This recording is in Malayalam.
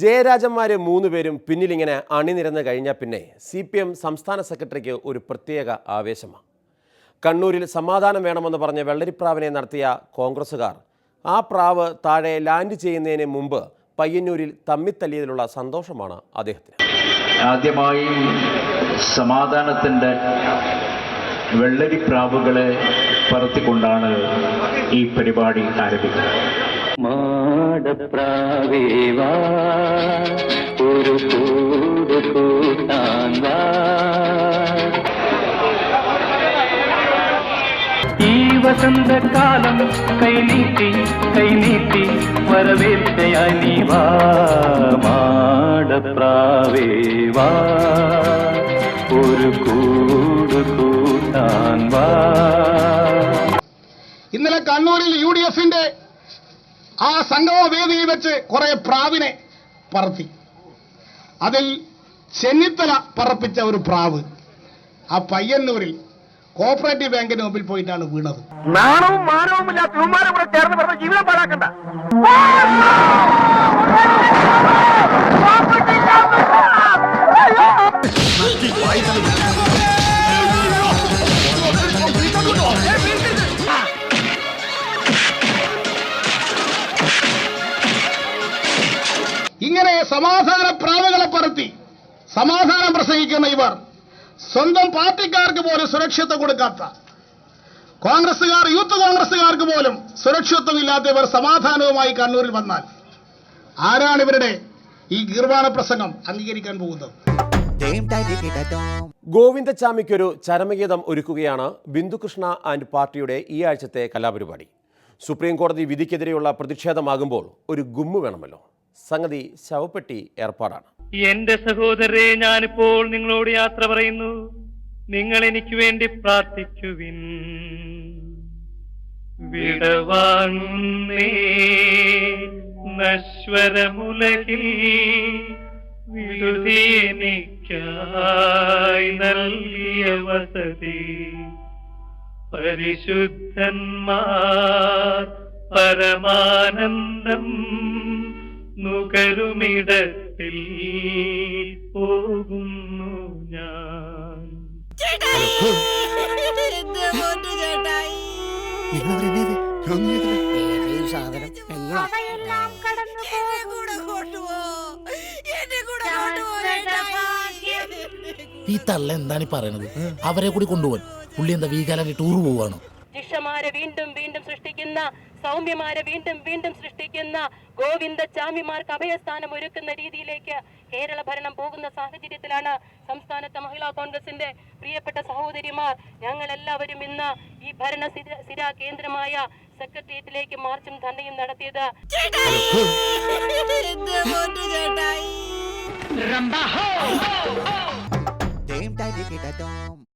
ജയരാജന്മാര് മൂന്നുപേരും പിന്നിലിങ്ങനെ അണിനിരന്ന് കഴിഞ്ഞാൽ പിന്നെ സി പി എം സംസ്ഥാന സെക്രട്ടറിക്ക് ഒരു പ്രത്യേക ആവേശമാണ് കണ്ണൂരിൽ സമാധാനം വേണമെന്ന് പറഞ്ഞ വെള്ളരിപ്രാവിനെ നടത്തിയ കോൺഗ്രസ്സുകാർ ആ പ്രാവ് താഴെ ലാൻഡ് ചെയ്യുന്നതിന് മുമ്പ് പയ്യന്നൂരിൽ തമ്മിത്തല്ലിയതിലുള്ള സന്തോഷമാണ് അദ്ദേഹത്തിന്. ആദ്യമായി സമാധാനത്തിന്റെ വെള്ളരിപ്രാവുകളെ പറത്തിക്കൊണ്ടാണ് ഈ പരിപാടി ആരംഭിക്കുന്നത്. മാടപ്രാവേവാ. ഒരു കൂട് ഈ വസന്തകാലം കൈനീട്ടി കൈനീട്ടി വരവേൽക്കയായി നീ വാ മാടപ്രാവേവാ. ഒരു കൂട് കൂട്ടാൻ വാ ഇന്നലെ കണ്ണൂരിൽ യു ഡി എഫിന്റെ ആ സംഗമ വേദിയിൽ വെച്ച് കുറെ പ്രാവിനെ പറത്തി. അതിൽ ചെന്നിത്തല പറപ്പിച്ച ഒരു പ്രാവ് ആ പയ്യന്നൂരിൽ കോപ്പറേറ്റീവ് ബാങ്കിന് മുമ്പിൽ പോയിട്ടാണ് വീണത്. നാണവും മാനവും ഇല്ലാത്ത ജീവിതം പാഴാക്കണ്ട. ഇങ്ങനെ സമാധാന പ്രാവുകളെ പറത്തി സമാധാനം പ്രസംഗിക്കുന്ന ഇവർ സ്വന്തം പാർട്ടിക്കാർക്ക് പോലും സുരക്ഷിത്വം കൊടുക്കാത്ത കോൺഗ്രസുകാർ യൂത്ത് കോൺഗ്രസുകാർക്ക് പോലും സുരക്ഷിത്വം ഇല്ലാത്ത ഇവർ സമാധാനവുമായി കണ്ണൂരിൽ വന്നാൽ ആരാണ് ഇവരുടെ ഈ ഗീർവാണ പ്രസംഗം അംഗീകരിക്കാൻ പോകുന്നത്? ഗോവിന്ദച്ചാമിക്കൊരു ചരമഗീതം ഒരുക്കുകയാണ് ബിന്ദുകൃഷ്ണ ആൻഡ് പാർട്ടിയുടെ ഈ ആഴ്ചത്തെ കലാപരിപാടി. സുപ്രീം കോടതി വിധിക്കെതിരെയുള്ള പ്രതിഷേധമാകുമ്പോൾ ഒരു ഗുമ്മു വേണമല്ലോ. സംഗതി ശവപ്പെട്ടി ഏർപ്പാടാണ്. എന്റെ സഹോദരരെ ഞാനിപ്പോൾ നിങ്ങളോട് യാത്ര പറയുന്നു. നിങ്ങൾ എനിക്ക് വേണ്ടി പ്രാർത്ഥിക്കുവിൻ വിടവാങ്ങുന്നേ നശ്വരമുലകിൽ നൽകിയ വസതി. പരിശുദ്ധന്മാർ പരമാനന്ദം നുകരുമിടത്തിൽ പോകുന്നു ഞാൻ. ഈ തള്ള എന്താണ് ഈ പറയണത്? അവരെ കൂടി കൊണ്ടുപോകാൻ പുള്ളി എന്താ വീകാലം ടൂർ പോവാണോ? ശിഷ്യമാരെ വീണ്ടും വീണ്ടും സൃഷ്ടിക്കുന്ന സൗമ്യമാരെ വീണ്ടും വീണ്ടും സൃഷ്ടിക്കുന്ന ഗോവിന്ദ ചാമിമാർക്ക് അഭയസ്ഥാനം ഒരുക്കുന്ന രീതിയിലേക്ക് കേരള ഭരണം പോകുന്ന സാഹചര്യത്തിലാണ് സംസ്ഥാനത്തെ മഹിളാ കോൺഗ്രസിന്റെ പ്രിയപ്പെട്ട സഹോദരിമാർ. ഞങ്ങൾ എല്ലാവരും ഇന്ന് ഈ ഭരണ സ്ഥിര- സ്ഥിര കേന്ദ്രമായ സെക്രട്ടേറിയറ്റിലേക്ക് മാർച്ചും ധണ്ടയും നടത്തിയത്. ചേട്ടായി.